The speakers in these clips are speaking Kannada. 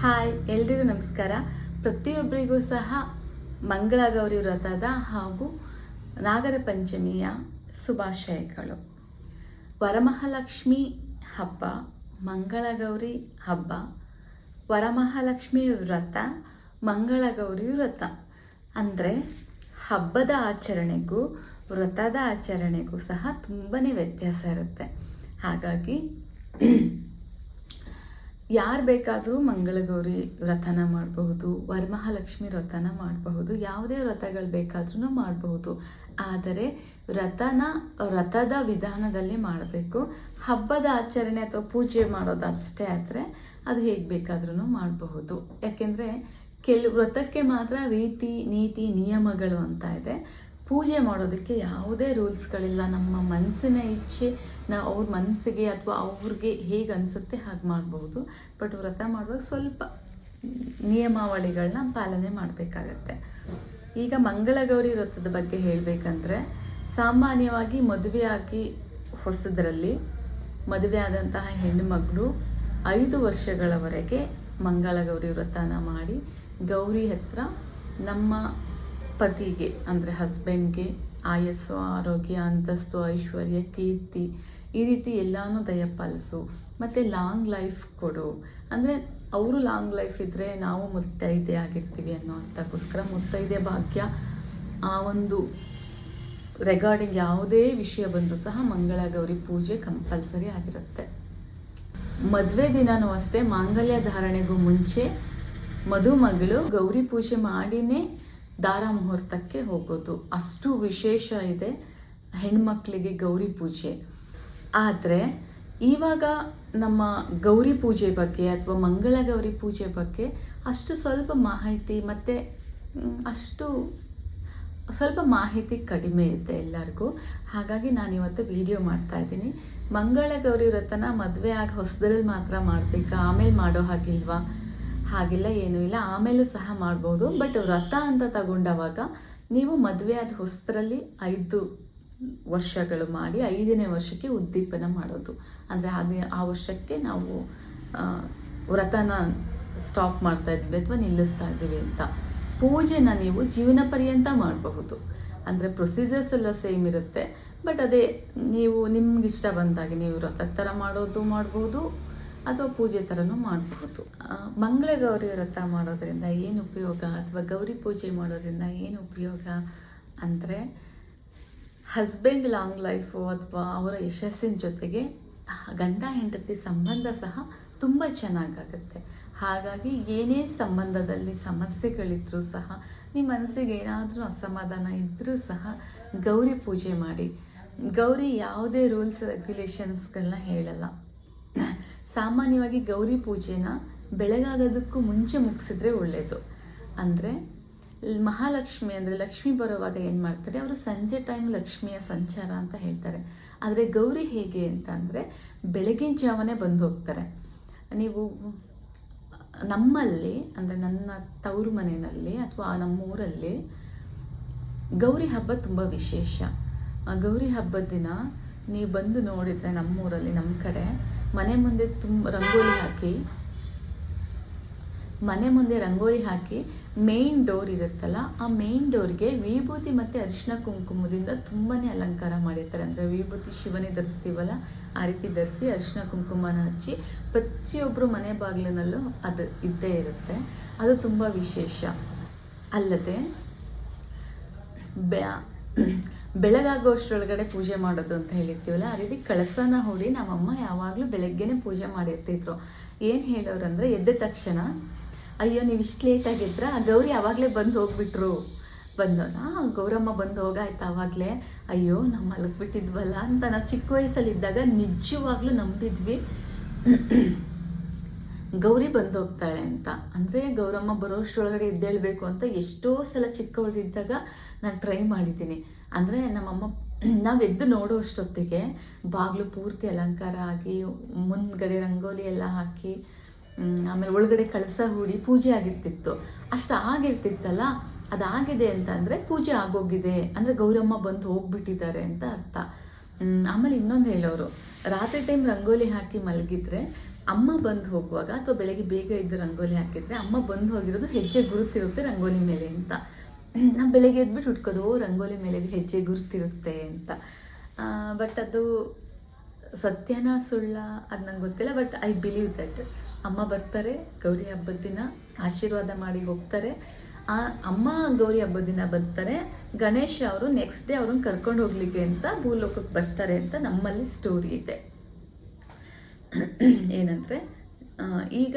ಹಾಯ್, ಎಲ್ರಿಗೂ ನಮಸ್ಕಾರ. ಪ್ರತಿಯೊಬ್ಬರಿಗೂ ಸಹ ಮಂಗಳ ಗೌರಿ ವ್ರತದ ಹಾಗೂ ನಾಗರ ಪಂಚಮಿಯ ಶುಭಾಶಯಗಳು. ವರಮಹಾಲಕ್ಷ್ಮಿ ಹಬ್ಬ, ಮಂಗಳಗೌರಿ ಹಬ್ಬ. ವರಮಹಾಲಕ್ಷ್ಮಿ ವ್ರತ, ಮಂಗಳಗೌರಿ ವ್ರತ. ಅಂದರೆ ಹಬ್ಬದ ಆಚರಣೆಗೂ, ವ್ರತದ ಆಚರಣೆಗೂ ಸಹ ತುಂಬಾ ವ್ಯತ್ಯಾಸ ಇರುತ್ತೆ. ಹಾಗಾಗಿ ಯಾರು ಬೇಕಾದರೂ ಮಂಗಳಗೌರಿ ವ್ರತನ ಮಾಡಬಹುದು, ವರಮಹಾಲಕ್ಷ್ಮಿ ವ್ರತನ ಮಾಡಬಹುದು, ಯಾವುದೇ ವ್ರತಗಳು ಬೇಕಾದ್ರೂ ಮಾಡಬಹುದು. ಆದರೆ ವ್ರತನ, ವ್ರತದ ವಿಧಾನದಲ್ಲಿ ಮಾಡಬೇಕು. ಹಬ್ಬದ ಆಚರಣೆ ಅಥವಾ ಪೂಜೆ ಮಾಡೋದು ಅಷ್ಟೇ ಆದರೆ ಅದು ಹೇಗೆ ಬೇಕಾದ್ರೂ ಮಾಡಬಹುದು. ಯಾಕೆಂದರೆ ಕೆಲವು ವ್ರತಕ್ಕೆ ಮಾತ್ರ ರೀತಿ, ನೀತಿ, ನಿಯಮಗಳು ಅಂತ ಇದೆ. ಪೂಜೆ ಮಾಡೋದಕ್ಕೆ ಯಾವುದೇ ರೂಲ್ಸ್ಗಳಿಲ್ಲ. ನಮ್ಮ ಮನಸ್ಸಿನ ಇಚ್ಛೆ ನಾವು ಅವ್ರ ಮನಸ್ಸಿಗೆ ಅಥವಾ ಅವ್ರಿಗೆ ಹೇಗೆ ಅನಿಸುತ್ತೆ ಹಾಗೆ ಮಾಡ್ಬೋದು. ಬಟ್ ವ್ರತ ಮಾಡುವಾಗ ಸ್ವಲ್ಪ ನಿಯಮಾವಳಿಗಳನ್ನ ಪಾಲನೆ ಮಾಡಬೇಕಾಗತ್ತೆ. ಈಗ ಮಂಗಳಗೌರಿ ವ್ರತದ ಬಗ್ಗೆ ಹೇಳಬೇಕಂದ್ರೆ, ಸಾಮಾನ್ಯವಾಗಿ ಮದುವೆಯಾಗಿ ಹೊಸದರಲ್ಲಿ ಮದುವೆ ಆದಂತಹ ಹೆಣ್ಣುಮಗಳು ಐದು ವರ್ಷಗಳವರೆಗೆ ಮಂಗಳಗೌರಿ ವ್ರತನ ಮಾಡಿ ಗೌರಿ ಹತ್ರ ನಮ್ಮ ಪತಿಗೆ ಅಂದರೆ ಹಸ್ಬೆಂಡ್ಗೆ ಆಯಸ್ಸು, ಆರೋಗ್ಯ, ಅಂತಸ್ತು, ಐಶ್ವರ್ಯ, ಕೀರ್ತಿ, ಈ ರೀತಿ ಎಲ್ಲಾನು ದಯಪಾಲಿಸು ಮತ್ತು ಲಾಂಗ್ ಲೈಫ್ ಕೊಡು. ಅಂದರೆ ಅವರು ಲಾಂಗ್ ಲೈಫ್ ಇದ್ದರೆ ನಾವು ಮುತ್ತೈದೆ ಆಗಿರ್ತೀವಿ ಅನ್ನೋ ಅರ್ಥಕ್ಕೋಸ್ಕರ ಮುತ್ತೈದೆ ಭಾಗ್ಯ, ಆ ಒಂದು ರೆಗಾರ್ಡಿಂಗ್ ಯಾವುದೇ ವಿಷಯ ಬಂದರೂ ಸಹ ಮಂಗಳ ಗೌರಿ ಪೂಜೆ ಕಂಪಲ್ಸರಿ ಆಗಿರುತ್ತೆ. ಮದುವೆ ದಿನವೂ ಅಷ್ಟೇ, ಮಾಂಗಲ್ಯ ಧಾರಣೆಗೂ ಮುಂಚೆ ಮದುಮಗಳು ಗೌರಿ ಪೂಜೆ ಮಾಡಿನೇ ದಾರ ಮುಹೂರ್ತಕ್ಕೆ ಹೋಗೋದು. ಅಷ್ಟು ವಿಶೇಷ ಇದೆ ಹೆಣ್ಮಕ್ಳಿಗೆ ಗೌರಿ ಪೂಜೆ. ಆದರೆ, ಇವಾಗ ನಮ್ಮ ಗೌರಿ ಪೂಜೆ ಬಗ್ಗೆ ಅಥವಾ ಮಂಗಳ ಗೌರಿ ಪೂಜೆ ಬಗ್ಗೆ ಅಷ್ಟು ಸ್ವಲ್ಪ ಮಾಹಿತಿ ಮತ್ತು ಅಷ್ಟು ಸ್ವಲ್ಪ ಮಾಹಿತಿ ಕಡಿಮೆ ಇದೆ ಎಲ್ಲರಿಗೂ. ಹಾಗಾಗಿ ನಾನು ಇವತ್ತು ವಿಡಿಯೋ ಮಾಡ್ತಾ ಇದ್ದೀನಿ. ಮಂಗಳ ಗೌರಿ ವ್ರತನ ಮದುವೆ ಆಗಿ ಹೊಸದ್ರಲ್ಲಿ ಮಾತ್ರ ಮಾಡಬೇಕಾ? ಆಮೇಲೆ ಮಾಡೋ ಹಾಗಿಲ್ವಾ? ಹಾಗಿಲ್ಲ, ಏನೂ ಇಲ್ಲ. ಆಮೇಲೂ ಸಹ ಮಾಡ್ಬೋದು. ಬಟ್ ವ್ರತ ಅಂತ ತಗೊಂಡವಾಗ ನೀವು ಮದುವೆ ಆದ ಹೊಸ್ತರಲ್ಲಿ ಐದು ವರ್ಷಗಳು ಮಾಡಿ, ಐದನೇ ವರ್ಷಕ್ಕೆ ಉದ್ದೀಪನ ಮಾಡೋದು. ಅಂದರೆ ಅದೇ ಆ ವರ್ಷಕ್ಕೆ ನಾವು ವ್ರತನ ಸ್ಟಾಪ್ ಮಾಡ್ತಾ ಇದ್ದೀವಿ ಅಥವಾ ನಿಲ್ಲಿಸ್ತಾ ಇದ್ದೀವಿ ಅಂತ. ಪೂಜೆನ ನೀವು ಜೀವನ ಪರ್ಯಂತ ಮಾಡಬಹುದು. ಅಂದರೆ ಪ್ರೊಸೀಜರ್ಸ್ ಎಲ್ಲ ಸೇಮ್ ಇರುತ್ತೆ. ಬಟ್ ಅದೇ, ನೀವು ನಿಮ್ಗೆ ಇಷ್ಟ ಬಂದಾಗೆ ನೀವು ವ್ರತದ ಥರ ಮಾಡೋದು ಮಾಡ್ಬೋದು. ಅಥವಾ ಪೂಜೆ ಥರನೂ ಮಾಡಬಹುದು ಮಂಗಳ ಗೌರಿ ವ್ರತ ಮಾಡೋದ್ರಿಂದ ಏನು ಉಪಯೋಗ ಅಥವಾ ಗೌರಿ ಪೂಜೆ ಮಾಡೋದ್ರಿಂದ ಏನು ಉಪಯೋಗ ಅಂದರೆ ಹಸ್ಬೆಂಡ್ ಲಾಂಗ್ ಲೈಫು ಅಥವಾ ಅವರ ಯಶಸ್ಸಿನ ಜೊತೆಗೆ ಗಂಡ ಹೆಂಡತಿ ಸಂಬಂಧ ಸಹ ತುಂಬ ಚೆನ್ನಾಗಾಗುತ್ತೆ. ಹಾಗಾಗಿ ಏನೇ ಸಂಬಂಧದಲ್ಲಿ ಸಮಸ್ಯೆಗಳಿದ್ರೂ ಸಹ ನಿಮ್ಮ ಮನಸ್ಸಿಗೆ ಏನಾದರೂ ಅಸಮಾಧಾನ ಇದ್ದರೂ ಸಹ ಗೌರಿ ಪೂಜೆ ಮಾಡಿ. ಗೌರಿ ಯಾವುದೇ ರೂಲ್ಸ್ ರೆಗ್ಯುಲೇಷನ್ಸ್ಗಳನ್ನ ಹೇಳಲ್ಲ. ಸಾಮಾನ್ಯವಾಗಿ ಗೌರಿ ಪೂಜೆನ ಬೆಳಗಾಗೋದಕ್ಕೂ ಮುಂಚೆ ಮುಗಿಸಿದ್ರೆ ಒಳ್ಳೆಯದು ಅಂದರೆ, ಮಹಾಲಕ್ಷ್ಮಿ ಅಂದರೆ ಲಕ್ಷ್ಮಿ ಬರುವಾಗ ಏನು ಮಾಡ್ತಾರೆ? ಅವರು ಸಂಜೆ ಟೈಮ್ ಲಕ್ಷ್ಮಿಯ ಸಂಚಾರ ಅಂತ ಹೇಳ್ತಾರೆ. ಆದರೆ ಗೌರಿ ಹೇಗೆ ಅಂತ ಅಂದರೆ, ಬೆಳಗಿನ ಜಾವನೇ ಬಂದು ಹೋಗ್ತಾರೆ. ನೀವು ನಮ್ಮಲ್ಲಿ, ಅಂದರೆ ನನ್ನ ತವರು ಮನೆಯಲ್ಲಿ ಅಥವಾ ನಮ್ಮ ಊರಲ್ಲಿ ಗೌರಿ ಹಬ್ಬ ತುಂಬ ವಿಶೇಷ. ಗೌರಿ ಹಬ್ಬದ ದಿನ ನೀವು ಬಂದು ನೋಡಿದರೆ ನಮ್ಮೂರಲ್ಲಿ, ನಮ್ಮ ಕಡೆ ಮನೆ ಮುಂದೆ ತುಂಬ ರಂಗೋಲಿ ಹಾಕಿ, ಮನೆ ಮುಂದೆ ರಂಗೋಲಿ ಹಾಕಿ ಮೇನ್ ಡೋರ್ ಇರುತ್ತಲ್ಲ, ಆ ಮೇನ್ ಡೋರ್ಗೆ ವಿಭೂತಿ ಮತ್ತು ಅರಿಶಿನ ಕುಂಕುಮದಿಂದ ತುಂಬಾ ಅಲಂಕಾರ ಮಾಡಿರ್ತಾರೆ. ಅಂದರೆ ವಿಭೂತಿ ಶಿವನೇ ಧರಿಸ್ತೀವಲ್ಲ, ಆ ರೀತಿ ಧರಿಸಿ ಅರಿಶಿನ ಕುಂಕುಮನ ಹಚ್ಚಿ ಪ್ರತಿಯೊಬ್ಬರು ಮನೆ ಬಾಗಿಲಿನಲ್ಲೂ ಅದು ಇದ್ದೇ ಇರುತ್ತೆ. ಅದು ತುಂಬ ವಿಶೇಷ. ಅಲ್ಲದೆ ಬೆ ಬೆಳಗಾಗೋಷ್ಟ್ರೊಳಗಡೆ ಪೂಜೆ ಮಾಡೋದು ಅಂತ ಹೇಳಿರ್ತೀವಲ್ಲ, ಆ ರೀತಿ ಕಳಸನ ಹೂಡಿ ನಮ್ಮಮ್ಮ ಯಾವಾಗಲೂ ಬೆಳಗ್ಗೆನೆ ಪೂಜೆ ಮಾಡಿರ್ತಿದ್ರು. ಏನು ಹೇಳೋರು ಅಂದರೆ, ಎದ್ದ ತಕ್ಷಣ, ಅಯ್ಯೋ, ನೀವು ಇಷ್ಟು ಲೇಟಾಗಿದ್ರ ಆ ಗೌರಿ ಯಾವಾಗಲೇ ಬಂದು ಹೋಗ್ಬಿಟ್ರು. ಬಂದೋಣ ಗೌರಮ್ಮ ಬಂದು ಹೋಗಾಯ್ತು ಆವಾಗಲೇ ಅಯ್ಯೋ ನಮ್ಮ ಮಲಗ್ಬಿಟ್ಟಿದ್ವಲ್ಲ ಅಂತ ನಾವು ಚಿಕ್ಕ ವಯಸ್ಸಲ್ಲಿದ್ದಾಗ ನಿಜವಾಗ್ಲೂ ನಂಬಿದ್ವಿ. ಗೌರಿ ಬಂದು ಹೋಗ್ತಾಳೆ ಅಂತ. ಅಂದರೆ ಗೌರಮ್ಮ ಬರೋಷ್ಟೊಳಗಡೆ ಎದ್ದೇಳಬೇಕು ಅಂತ ಎಷ್ಟೋ ಸಲ ಚಿಕ್ಕವಳಿದ್ದಾಗ ನಾನು ಟ್ರೈ ಮಾಡಿದ್ದೀನಿ. ಅಂದರೆ ನಮ್ಮಮ್ಮ ನಾವು ಎದ್ದು ನೋಡುವಷ್ಟೊತ್ತಿಗೆ ಬಾಗಿಲು ಪೂರ್ತಿ ಅಲಂಕಾರ ಆಗಿ, ಮುಂದ್ಗಡೆ ರಂಗೋಲಿ ಎಲ್ಲ ಹಾಕಿ ಆಮೇಲೆ ಒಳಗಡೆ ಕಳಸ ಹೂಡಿ ಪೂಜೆ ಆಗಿರ್ತಿತ್ತು. ಅಷ್ಟು ಆಗಿರ್ತಿತ್ತಲ್ಲ, ಅದಾಗಿದೆ ಅಂತ ಅಂದರೆ ಪೂಜೆ ಆಗೋಗಿದೆ. ಅಂದರೆ ಗೌರಮ್ಮ ಬಂದು ಹೋಗ್ಬಿಟ್ಟಿದ್ದಾರೆ ಅಂತ ಅರ್ಥ. ಆಮೇಲೆ ಇನ್ನೊಂದು ಹೇಳೋರು. ರಾತ್ರಿ ಟೈಮ್ ರಂಗೋಲಿ ಹಾಕಿ ಮಲಗಿದ್ರೆ ಅಮ್ಮ ಬಂದು ಹೋಗುವಾಗ ಅಥವಾ ಬೆಳಗ್ಗೆ ಬೇಗ ಇದ್ದು ರಂಗೋಲಿ ಹಾಕಿದ್ರೆ ಅಮ್ಮ ಬಂದು ಹೋಗಿರೋದು ಹೆಜ್ಜೆ ಗುರುತಿರುತ್ತೆ ರಂಗೋಲಿ ಮೇಲೆ ಅಂತ. ನಾವು ಬೆಳಗ್ಗೆ ಎದ್ಬಿಟ್ಟು ಹುಟ್ಕೋದು ಓ, ರಂಗೋಲಿ ಮೇಲೆ ಹೆಜ್ಜೆ ಗುರುತಿರುತ್ತೆ ಅಂತ. ಬಟ್ ಅದು ಸತ್ಯನ ಸುಳ್ಳ, ಅದು ನಂಗೆ ಗೊತ್ತಿಲ್ಲ ಬಟ್ ಐ ಬಿಲೀವ್ ದಟ್ ಅಮ್ಮ ಬರ್ತಾರೆ, ಗೌರಿ ಹಬ್ಬದ ದಿನ ಆಶೀರ್ವಾದ ಮಾಡಿ ಹೋಗ್ತಾರೆ. ಆ ಅಮ್ಮ ಗೌರಿ ಹಬ್ಬದ ದಿನ ಬರ್ತಾರೆ. ಗಣೇಶ ಅವರು ನೆಕ್ಸ್ಟ್ ಡೇ ಅವ್ರನ್ನ ಕರ್ಕೊಂಡು ಹೋಗ್ಲಿಕ್ಕೆ ಅಂತ ಭೂಲೋಕಕ್ಕೆ ಬರ್ತಾರೆ ಅಂತ ನಮ್ಮಲ್ಲಿ ಸ್ಟೋರಿ ಇದೆ. ಏನಂದರೆ ಈಗ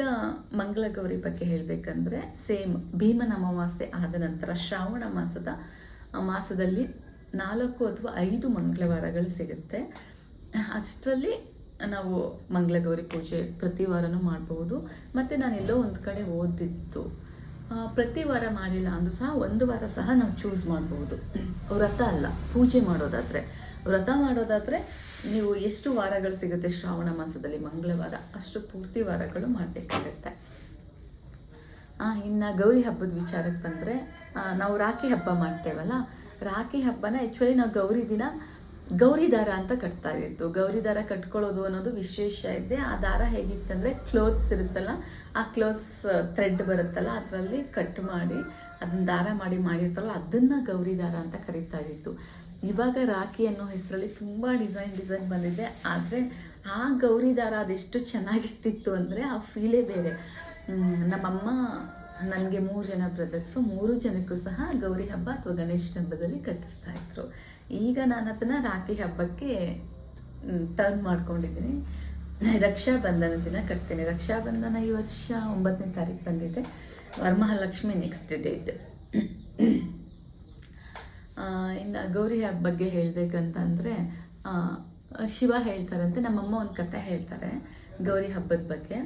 ಮಂಗಳ ಗೌರಿ ಬಗ್ಗೆ ಹೇಳಬೇಕಂದ್ರೆ ಸೇಮ್ ಭೀಮನ ಅಮಾವಾಸ್ಯೆ ಆದ ನಂತರ ಶ್ರಾವಣ ಮಾಸದ ಮಾಸದಲ್ಲಿ ನಾಲ್ಕು ಅಥವಾ ಐದು ಮಂಗಳವಾರಗಳು ಸಿಗುತ್ತೆ. ಅಷ್ಟರಲ್ಲಿ ನಾವು ಮಂಗಳಗೌರಿ ಪೂಜೆ ಪ್ರತಿ ವಾರನೂ ಮಾಡಬಹುದು ಮತ್ತು ನಾನು ಎಲ್ಲೋ ಒಂದು ಕಡೆ ಆ, ಪ್ರತಿ ವಾರ ಮಾಡಿಲ್ಲ ಅಂದರೂ ಸಹ ಒಂದು ವಾರ ಸಹ ನಾವು ಚೂಸ್ ಮಾಡ್ಬೋದು. ವ್ರತ ಅಲ್ಲ, ಪೂಜೆ ಮಾಡೋದಾದರೆ. ವ್ರತ ಮಾಡೋದಾದರೆ ನೀವು ಎಷ್ಟು ವಾರಗಳು ಸಿಗುತ್ತೆ ಶ್ರಾವಣ ಮಾಸದಲ್ಲಿ? ಮಂಗಳವಾರ. ಅಷ್ಟು ಪೂರ್ತಿ ವಾರಗಳು ಮಾಡಬೇಕಾಗತ್ತೆ. ಇನ್ನು ಗೌರಿ ಹಬ್ಬದ ವಿಚಾರಕ್ಕೆ ಬಂದರೆ ನಾವು ರಾಖಿ ಹಬ್ಬ ಮಾಡ್ತೇವಲ್ಲ, ರಾಖಿ ಹಬ್ಬನ ಆ್ಯಕ್ಚುಲಿ ನಾವು ಗೌರಿ ದಿನ ಗೌರಿ ದಾರ ಅಂತ ಕಟ್ತಾ ಇತ್ತು. ಗೌರಿ ದಾರ ಕಟ್ಕೊಳ್ಳೋದು ಅನ್ನೋದು ವಿಶೇಷ ಇದೆ. ಆ ದಾರ ಹೇಗಿತ್ತಂದರೆ ಕ್ಲೋತ್ಸ್ ಇರುತ್ತಲ್ಲ, ಆ ಕ್ಲೋತ್ಸ್ ಥ್ರೆಡ್ ಬರುತ್ತಲ್ಲ, ಅದರಲ್ಲಿ ಕಟ್ ಮಾಡಿ, ಅದನ್ನ ದಾರ ಮಾಡಿ ಮಾಡಿರ್ತಾರಲ್ಲ, ಅದನ್ನು ಗೌರಿ ದಾರ ಅಂತ ಕರೀತಾ ಇತ್ತು. ಇವಾಗ ರಾಖಿ ಅನ್ನೋ ಹೆಸರಲ್ಲಿ ತುಂಬ ಡಿಸೈನ್ ಡಿಸೈನ್ ಬಂದಿದೆ. ಆದರೆ ಆ ಗೌರಿ ದಾರ ಅದೆಷ್ಟು ಚೆನ್ನಾಗಿರ್ತಿತ್ತು ಅಂದರೆ ಆ ಫೀಲೇ ಬೇರೆ. ನಮ್ಮಮ್ಮ, ನನಗೆ ಮೂರು ಜನ ಬ್ರದರ್ಸು ಮೂರು ಜನಕ್ಕೂ ಸಹ ಗೌರಿ ಹಬ್ಬ ಅಥವಾ ಗಣೇಶನ ಹಬ್ಬದಲ್ಲಿ ಕಟ್ಟಿಸ್ತಾ ಇದ್ರು. ಈಗ ನಾನು ಅದನ್ನು ರಾಖಿ ಹಬ್ಬಕ್ಕೆ ಟರ್ನ್ ಮಾಡ್ಕೊಂಡಿದ್ದೀನಿ. ರಕ್ಷಾಬಂಧನ ದಿನ ಕಟ್ತೇನೆ. ರಕ್ಷಾ ಬಂಧನ ಈ ವರ್ಷ ಒಂಬತ್ತನೇ ತಾರೀಕು ಬಂದಿದೆ. ವರಮಹಾಲಕ್ಷ್ಮಿ ನೆಕ್ಸ್ಟ್ ಡೇಟ್ ಇನ್ನು ಗೌರಿ ಹಬ್ಬ ಬಗ್ಗೆ ಹೇಳಬೇಕಂತಂದರೆ ಶಿವ ಹೇಳ್ತಾರಂತೆ. ನಮ್ಮಮ್ಮ ಒಂದು ಕತೆ ಹೇಳ್ತಾರೆ ಗೌರಿ ಹಬ್ಬದ ಬಗ್ಗೆ.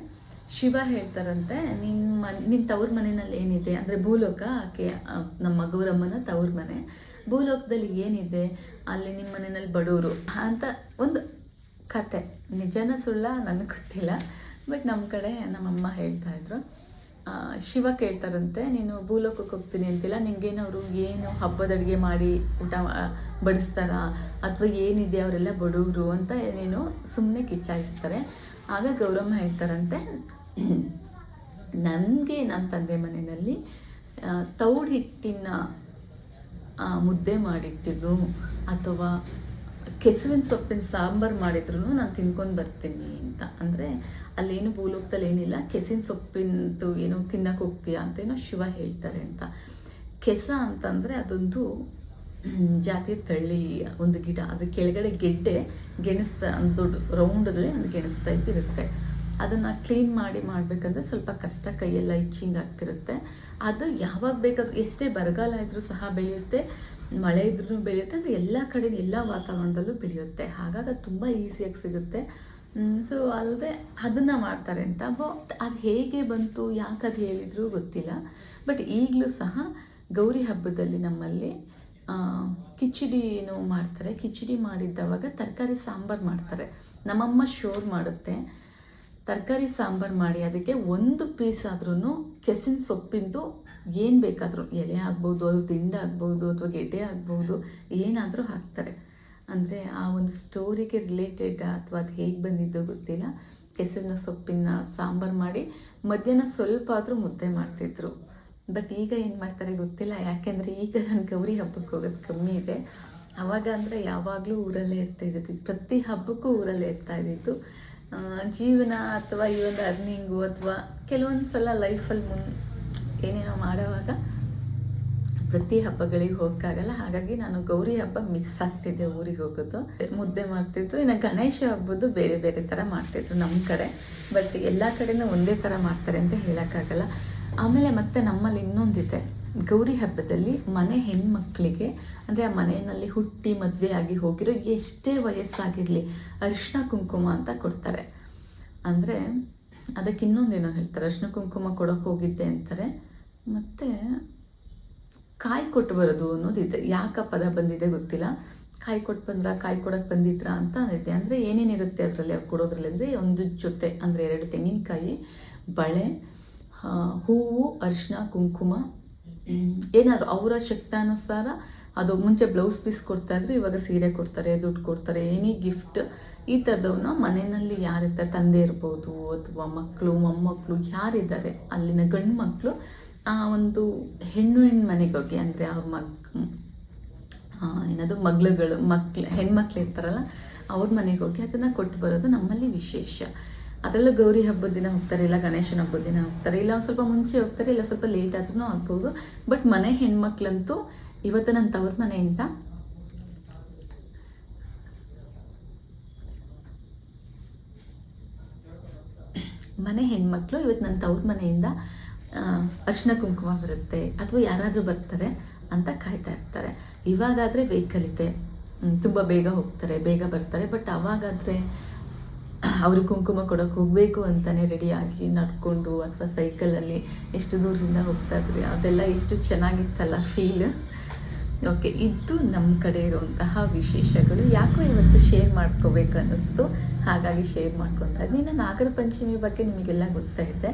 ಶಿವ ಹೇಳ್ತಾರಂತೆ ನಿನ್ನ ಮನ್ ನಿನ್ನ ತವ್ರ ಮನೆಯಲ್ಲಿ ಏನಿದೆ? ಅಂದರೆ ಭೂಲೋಕ, ಆಕೆ ನಮ್ಮ ಗೌರಮ್ಮನ ತವ್ರ ಮನೆ. ಭೂಲೋಕದಲ್ಲಿ ಏನಿದೆ? ಅಲ್ಲಿ ನಿಮ್ಮ ಮನೆಯಲ್ಲಿ ಬಡವರು ಅಂತ ಒಂದು ಕತೆ. ನಿಜನ ಸುಳ್ಳ ನನಗೆ ಗೊತ್ತಿಲ್ಲ, ಬಟ್ ನಮ್ಮ ಕಡೆ ನಮ್ಮಮ್ಮ ಹೇಳ್ತಾ ಇದ್ರು. ಶಿವ ಕೇಳ್ತಾರಂತೆ, ನೀನು ಭೂಲೋಕಕ್ಕೆ ಹೋಗ್ತೀನಿ ಅಂತಿಲ್ಲ, ನಿಂಗೇನವರು ಏನು ಹಬ್ಬದ ಅಡುಗೆ ಮಾಡಿ ಊಟ ಬಡಿಸ್ತಾರ ಬಡಿಸ್ತಾರಾ? ಅಥವಾ ಏನಿದೆ? ಅವರೆಲ್ಲ ಬಡವರು ಅಂತ ನೀನು ಸುಮ್ಮನೆ ಕಿಚ್ಚಾಯಿಸ್ತಾರೆ. ಆಗ ಗೌರಮ್ಮ ಹೇಳ್ತಾರಂತೆ ನನಗೆ ನಮ್ಮ ತಂದೆ ಮನೆಯಲ್ಲಿ ತೌಡ್ ಹಿಟ್ಟಿನ ಮುದ್ದೆ ಮಾಡಿಟ್ಟಿದ್ರು, ಅಥವಾ ಕೆಸುವಿನ ಸೊಪ್ಪಿನ ಸಾಂಬಾರು ಮಾಡಿದ್ರು ನಾನು ತಿನ್ಕೊಂಡು ಬರ್ತೀನಿ ಅಂತ. ಅಂದರೆ ಅಲ್ಲೇನು ಭೂಲೋಕದಲ್ಲಿ ಏನಿಲ್ಲ ಕೆಸಿನ ಸೊಪ್ಪಿನದು ಏನೋ ತಿನ್ನಕ್ಕೆ ಹೋಗ್ತೀಯಾ ಅಂತ ಏನೋ ಶಿವ ಹೇಳ್ತಾರೆ ಅಂತ. ಕೆಸ ಅಂತಂದರೆ ಅದೊಂದು ಜಾತಿಯ ತಳ್ಳಿ, ಒಂದು ಗಿಡ. ಅದ್ರ ಕೆಳಗಡೆ ಗೆಡ್ಡೆ ಗೆಣಸ್ತ ಒಂದು ದೊಡ್ಡ ರೌಂಡಲ್ಲೇ ಒಂದು ಗೆಣಸ್ ಟೈಪ್ ಇರುತ್ತೆ. ಅದನ್ನು ಕ್ಲೀನ್ ಮಾಡಿ ಮಾಡಬೇಕಂದ್ರೆ ಸ್ವಲ್ಪ ಕಷ್ಟ ಕೈಯೆಲ್ಲ ಇಚ್ಚಿಂಗ್ ಆಗ್ತಿರುತ್ತೆ. ಅದು ಯಾವಾಗ ಬೇಕಾದ್ರೂ, ಎಷ್ಟೇ ಬರಗಾಲ ಇದ್ರೂ ಸಹ ಬೆಳೆಯುತ್ತೆ, ಮಳೆ ಇದ್ರೂ ಬೆಳೆಯುತ್ತೆ, ಅಂದರೆ ಎಲ್ಲ ಕಡೆ ಎಲ್ಲ ವಾತಾವರಣದಲ್ಲೂ ಬೆಳೆಯುತ್ತೆ. ಹಾಗಾಗಿ ಅದು ತುಂಬ ಈಸಿಯಾಗಿ ಸಿಗುತ್ತೆ. ಸೊ ಅಲ್ಲದೆ ಅದನ್ನು ಮಾಡ್ತಾರೆ ಅಂತ. ಬಟ್ ಅದು ಹೇಗೆ ಬಂತು, ಯಾಕೆ ಅದು ಹೇಳಿದ್ರು ಗೊತ್ತಿಲ್ಲ. ಬಟ್ ಈಗಲೂ ಸಹ ಗೌರಿ ಹಬ್ಬದಲ್ಲಿ ನಮ್ಮಲ್ಲಿ ಕಿಚಡಿ ಏನು ಮಾಡ್ತಾರೆ, ಕಿಚಡಿ ಮಾಡಿದ್ದವಾಗ ತರಕಾರಿ ಸಾಂಬಾರು ಮಾಡ್ತಾರೆ. ನಮ್ಮಮ್ಮ ಶೋರ್ ಮಾಡುತ್ತೆ. ತರಕಾರಿ ಸಾಂಬಾರು ಮಾಡಿ ಅದಕ್ಕೆ ಒಂದು ಪೀಸ್ ಆದ್ರೂ ಕೆಸಿನ ಸೊಪ್ಪಿಂದು ಏನು ಬೇಕಾದರೂ ಎಲೆ ಆಗ್ಬೋದು ಅದು ದಿಂಡು ಆಗ್ಬೋದು ಅಥವಾ ಗೆಡ್ಡೆ ಆಗ್ಬೋದು ಏನಾದರೂ ಹಾಕ್ತಾರೆ. ಅಂದರೆ ಆ ಒಂದು ಸ್ಟೋರಿಗೆ ರಿಲೇಟೆಡ್ ಅಥವಾ ಅದು ಹೇಗೆ ಬಂದಿದ್ದೋ ಗೊತ್ತಿಲ್ಲ. ಕೆಸುವಿನ ಸೊಪ್ಪಿನ ಸಾಂಬಾರು ಮಾಡಿ ಮಧ್ಯಾಹ್ನ ಸ್ವಲ್ಪ ಆದರೂ ಮುದ್ದೆ ಮಾಡ್ತಿದ್ರು. ಬಟ್ ಈಗ ಏನು ಮಾಡ್ತಾರೆ ಗೊತ್ತಿಲ್ಲ. ಯಾಕೆಂದರೆ ಈಗ ನಾನು ಗೌರಿ ಹಬ್ಬಕ್ಕೆ ಹೋಗೋದು ಕಮ್ಮಿ ಇದೆ. ಅವಾಗ ಅಂದರೆ ಯಾವಾಗಲೂ ಊರಲ್ಲೇ ಇರ್ತಾ ಇದ್ದಿದ್ದು. ಪ್ರತಿ ಹಬ್ಬಕ್ಕೂ ಊರಲ್ಲೇ ಇರ್ತಾ ಇದ್ದಿದ್ದು. ಆ, ಜೀವನ ಅಥವಾ ಈ ಒಂದು ಅರ್ನಿಂಗು ಅಥವಾ ಕೆಲವೊಂದು ಸಲ ಲೈಫಲ್ಲಿ ಮುನ್, ಏನೇನೋ ಮಾಡೋವಾಗ ಪ್ರತಿ ಹಬ್ಬಗಳಿಗೆ ಹೋಗಕ್ಕಾಗಲ್ಲ. ಹಾಗಾಗಿ ನಾನು ಗೌರಿ ಹಬ್ಬ ಮಿಸ್ ಆಗ್ತಿದ್ದೆ ಊರಿಗೆ ಹೋಗೋದು. ಮುದ್ದೆ ಮಾಡ್ತಿದ್ರು. ಇನ್ನು ಗಣೇಶ ಹಬ್ಬದ್ದು ಬೇರೆ ಬೇರೆ ಥರ ಮಾಡ್ತಿದ್ರು ನಮ್ಮ ಕಡೆ. ಬಟ್ ಎಲ್ಲ ಕಡೆನೂ ಒಂದೇ ಥರ ಮಾಡ್ತಾರೆ ಅಂತ ಹೇಳೋಕ್ಕಾಗಲ್ಲ. ಆಮೇಲೆ ಮತ್ತೆ ನಮ್ಮಲ್ಲಿ ಇನ್ನೊಂದಿದೆ. ಗೌರಿ ಹಬ್ಬದಲ್ಲಿ ಮನೆ ಹೆಣ್ಮಕ್ಳಿಗೆ, ಅಂದರೆ ಆ ಮನೆಯಲ್ಲಿ ಹುಟ್ಟಿ ಮದುವೆ ಆಗಿ ಹೋಗಿರೋ ಎಷ್ಟೇ ವಯಸ್ಸಾಗಿರಲಿ ಅರಿಶಿನ ಕುಂಕುಮ ಅಂತ ಕೊಡ್ತಾರೆ. ಅಂದರೆ ಅದಕ್ಕೆ ಇನ್ನೊಂದೇನೋ ಹೇಳ್ತಾರೆ ಅರಿಶಿನ ಕುಂಕುಮ ಕೊಡೋಕೆ ಹೋಗಿದ್ದೆ ಅಂತಾರೆ. ಮತ್ತು ಕಾಯಿ ಕೊಟ್ಟು ಬರೋದು ಅನ್ನೋದಿದೆ ಯಾಕೆ ಪದ ಬಂದಿದೆ ಗೊತ್ತಿಲ್ಲ. ಕಾಯಿ ಕೊಟ್ಟು ಬಂದ್ರ, ಕಾಯಿ ಕೊಡೋಕೆ ಬಂದಿದ್ರಾ ಅಂತ ಅಂದಿದ್ದೆ ಅಂದರೆ ಏನೇನಿರುತ್ತೆ ಅದರಲ್ಲಿ ಅವ್ರು ಕೊಡೋದ್ರಲ್ಲಿ ಅಂದರೆ ಒಂದು ಜೊತೆ, ಅಂದರೆ ಎರಡು ತೆಂಗಿನಕಾಯಿ, ಬಳೆ ಹೂವು ಅರಿಶಿನ ಕುಂಕುಮ ಏನಾದ್ರು ಅವರ ಶಕ್ತಾನುಸಾರ ಅದು ಮುಂಚೆ ಬ್ಲೌಸ್ ಪೀಸ್ ಕೊಡ್ತಾ ಇದ್ರು, ಇವಾಗ ಸೀರೆ ಕೊಡ್ತಾರೆ, ದುಡ್ಡು ಕೊಡ್ತಾರೆ, ಏನೇ ಗಿಫ್ಟ್ ಈ ಥರದವನ್ನ ಮನೆಯಲ್ಲಿ ಯಾರಿರ್ತಾರೆ ತಂದೆ ಇರ್ಬೋದು ಅಥವಾ ಮಕ್ಕಳು ಮೊಮ್ಮಕ್ಕಳು ಯಾರಿದ್ದಾರೆ, ಅಲ್ಲಿನ ಗಂಡು ಮಕ್ಕಳು ಆ ಒಂದು ಹೆಣ್ಣು ಹೆಣ್ಣು ಮನೆಗೆ ಹೋಗಿ ಅಂದರೆ ಅವ್ರ ಮಗ್ ಏನದು ಮಗ್ಳುಗಳು, ಮಕ್ಳು, ಹೆಣ್ಮಕ್ಳು ಇರ್ತಾರಲ್ಲ, ಅವ್ರ ಮನೆಗೆ ಹೋಗಿ ಅದನ್ನು ಕೊಟ್ಟು ಬರೋದು ನಮ್ಮಲ್ಲಿ ವಿಶೇಷ. ಅದರಲ್ಲೂ ಗೌರಿ ಹಬ್ಬದ ದಿನ ಹೋಗ್ತಾರೆ, ಇಲ್ಲ ಗಣೇಶನ ಹಬ್ಬದ ದಿನ ಹೋಗ್ತಾರೆ, ಇಲ್ಲ ಒಂದು ಸ್ವಲ್ಪ ಮುಂಚೆ ಹೋಗ್ತಾರೆ, ಇಲ್ಲ ಸ್ವಲ್ಪ ಲೇಟ್ ಆದ್ರೂ ಆಗ್ಬೋದು. ಬಟ್ ಮನೆ ಹೆಣ್ಮಕ್ಳಂತೂ ಇವತ್ತು ನನ್ನ ತವ್ರ ಮನೆಯಿಂದ ಮನೆ ಹೆಣ್ಮಕ್ಳು ಇವತ್ತು ನನ್ನ ತವ್ರ ಮನೆಯಿಂದ ಅರ್ಶಿನ ಕುಂಕುಮ ಬರುತ್ತೆ, ಅಥವಾ ಯಾರಾದರೂ ಬರ್ತಾರೆ ಅಂತ ಕಾಯ್ತಾ ಇರ್ತಾರೆ. ಇವಾಗಾದರೆ ವೆಹಿಕಲ್ ಇದೆ. ತುಂಬ ಬೇಗ ಹೋಗ್ತಾರೆ, ಬೇಗ ಬರ್ತಾರೆ. ಬಟ್ ಅವಾಗಾದರೆ ಅವ್ರಿಗೆ ಕುಂಕುಮ ಕೊಡೋಕೆ ಹೋಗಬೇಕು ಅಂತಲೇ ರೆಡಿಯಾಗಿ ನಡ್ಕೊಂಡು ಅಥವಾ ಸೈಕಲಲ್ಲಿ ಎಷ್ಟು ದೂರದಿಂದ ಹೋಗ್ತಾ ಅದೆಲ್ಲ ಎಷ್ಟು ಚೆನ್ನಾಗಿತ್ತಲ್ಲ ಫೀಲ್ ಓಕೆ ಇದು ನಮ್ಮ ಕಡೆ ಇರುವಂತಹ ವಿಶೇಷಗಳು. ಯಾಕೋ ಇವತ್ತು ಶೇರ್ ಮಾಡ್ಕೋಬೇಕು ಅನ್ನಿಸ್ತು. ಹಾಗಾಗಿ ಶೇರ್ ಮಾಡ್ಕೊತಾ ಇದ್ದೀನಿ. ನಾಗರ ಪಂಚಮಿ ಬಗ್ಗೆ ನಿಮಗೆಲ್ಲ ಗೊತ್ತಾಯಿದೆ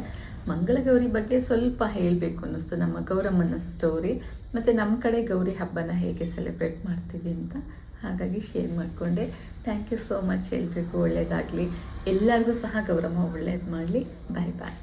ಮಂಗಳಗೌರಿ ಬಗ್ಗೆ ಸ್ವಲ್ಪ ಹೇಳಬೇಕು ಅನ್ನಿಸ್ತು. ನಮ್ಮ ಗೌರಮ್ಮನ ಸ್ಟೋರಿ ಮತ್ತು ನಮ್ಮ ಕಡೆ ಗೌರಿ ಹಬ್ಬನ ಹೇಗೆ ಸೆಲೆಬ್ರೇಟ್ ಮಾಡ್ತೀವಿ ಅಂತ. ಹಾಗಾಗಿ ಶೇರ್ ಮಾಡಿಕೊಂಡೆ. ಥ್ಯಾಂಕ್ ಯು ಸೋ ಮಚ್ ಎಲ್ರಿಗೂ ಒಳ್ಳೆಯದಾಗಲಿ ಎಲ್ಲರಿಗೂ ಸಹ ಗೌರವ ಒಳ್ಳೇದು ಮಾಡಲಿ. ಬಾಯ್ ಬಾಯ್